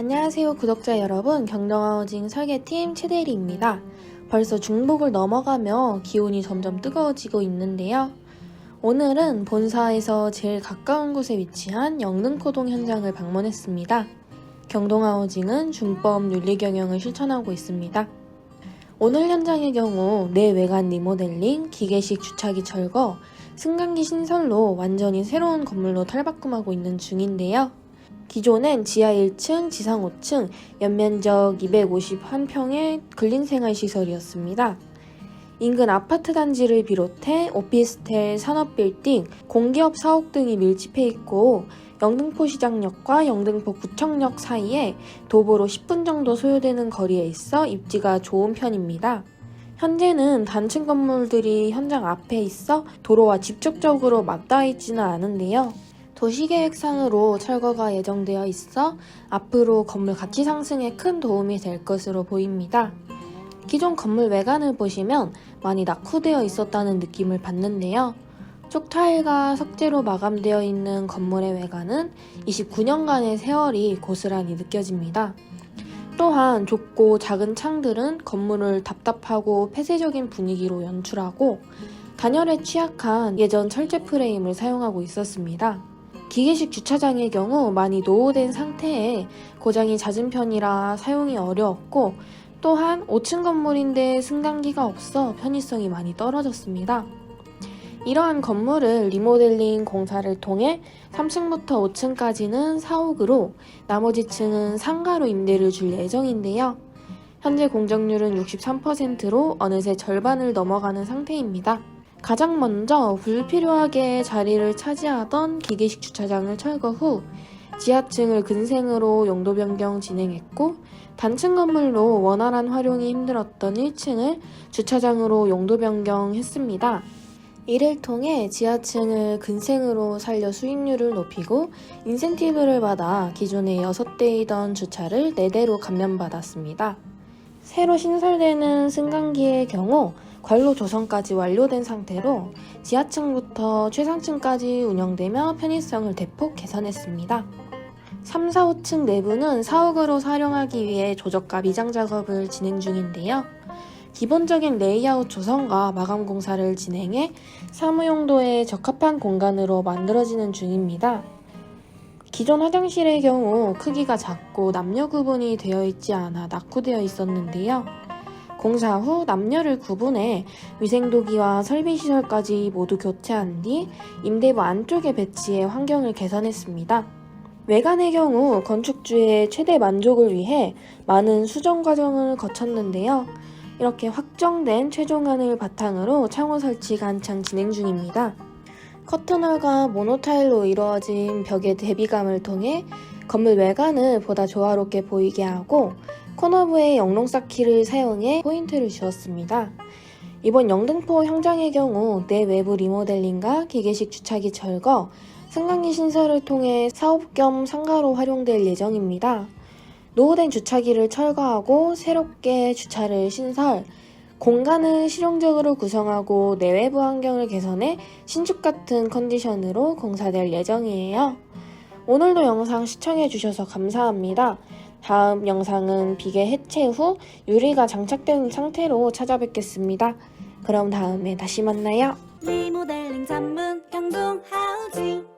안녕하세요 구독자 여러분 경동하우징 설계팀 최대리입니다. 벌써 중복을 넘어가며 기온이 점점 뜨거워지고 있는데요. 오늘은 본사에서 제일 가까운 곳에 위치한 영등포동 현장을 방문했습니다. 경동하우징은 준법 윤리경영을 실천하고 있습니다. 오늘 현장의 경우 내외관 리모델링, 기계식 주차기 철거, 승강기 신설로 완전히 새로운 건물로 탈바꿈하고 있는 중인데요. 기존엔 지하 1층, 지상 5층, 연면적 251평의 근린생활시설이었습니다. 인근 아파트 단지를 비롯해 오피스텔, 산업빌딩, 공기업 사옥 등이 밀집해 있고 영등포시장역과 영등포 구청역 사이에 도보로 10분 정도 소요되는 거리에 있어 입지가 좋은 편입니다. 현재는 단층 건물들이 현장 앞에 있어 도로와 직접적으로 맞닿아 있지는 않은데요. 도시계획상으로 철거가 예정되어 있어 앞으로 건물 가치 상승에 큰 도움이 될 것으로 보입니다. 기존 건물 외관을 보시면 많이 낙후되어 있었다는 느낌을 받는데요. 쪽타일과 석재로 마감되어 있는 건물의 외관은 29년간의 세월이 고스란히 느껴집니다. 또한 좁고 작은 창들은 건물을 답답하고 폐쇄적인 분위기로 연출하고 단열에 취약한 예전 철제 프레임을 사용하고 있었습니다. 기계식 주차장의 경우 많이 노후된 상태에 고장이 잦은 편이라 사용이 어려웠고 또한 5층 건물인데 승강기가 없어 편의성이 많이 떨어졌습니다. 이러한 건물을 리모델링 공사를 통해 3층부터 5층까지는 사옥으로 나머지 층은 상가로 임대를 줄 예정인데요. 현재 공정률은 63%로 어느새 절반을 넘어가는 상태입니다. 가장 먼저 불필요하게 자리를 차지하던 기계식 주차장을 철거 후 지하층을 근생으로 용도 변경 진행했고 단층 건물로 원활한 활용이 힘들었던 1층을 주차장으로 용도 변경했습니다. 이를 통해 지하층을 근생으로 살려 수익률을 높이고 인센티브를 받아 기존에 6대이던 주차를 4대로 감면받았습니다. 새로 신설되는 승강기의 경우 관로 조성까지 완료된 상태로 지하층부터 최상층까지 운영되며 편의성을 대폭 개선했습니다. 3, 4, 5층 내부는 사옥으로 사용하기 위해 조적과 미장 작업을 진행 중인데요. 기본적인 레이아웃 조성과 마감 공사를 진행해 사무용도에 적합한 공간으로 만들어지는 중입니다. 기존 화장실의 경우 크기가 작고 남녀 구분이 되어 있지 않아 낙후되어 있었는데요. 공사 후 남녀를 구분해 위생도기와 설비시설까지 모두 교체한 뒤 임대부 안쪽에 배치해 환경을 개선했습니다. 외관의 경우 건축주의 최대 만족을 위해 많은 수정 과정을 거쳤는데요. 이렇게 확정된 최종안을 바탕으로 창호 설치가 한창 진행 중입니다. 커튼홀과 모노타일로 이루어진 벽의 대비감을 통해 건물 외관을 보다 조화롭게 보이게 하고 코너부에 영롱 쌓기를 사용해 포인트를 주었습니다. 이번 영등포 현장의 경우 내외부 리모델링과 기계식 주차기 철거, 승강기 신설을 통해 사업 겸 상가로 활용될 예정입니다. 노후된 주차기를 철거하고 새롭게 주차를 신설, 공간을 실용적으로 구성하고 내외부 환경을 개선해 신축 같은 컨디션으로 공사될 예정이에요. 오늘도 영상 시청해주셔서 감사합니다. 다음 영상은 비계 해체 후 유리가 장착된 상태로 찾아뵙겠습니다. 그럼 다음에 다시 만나요. 리모델링 전문 경동 하우징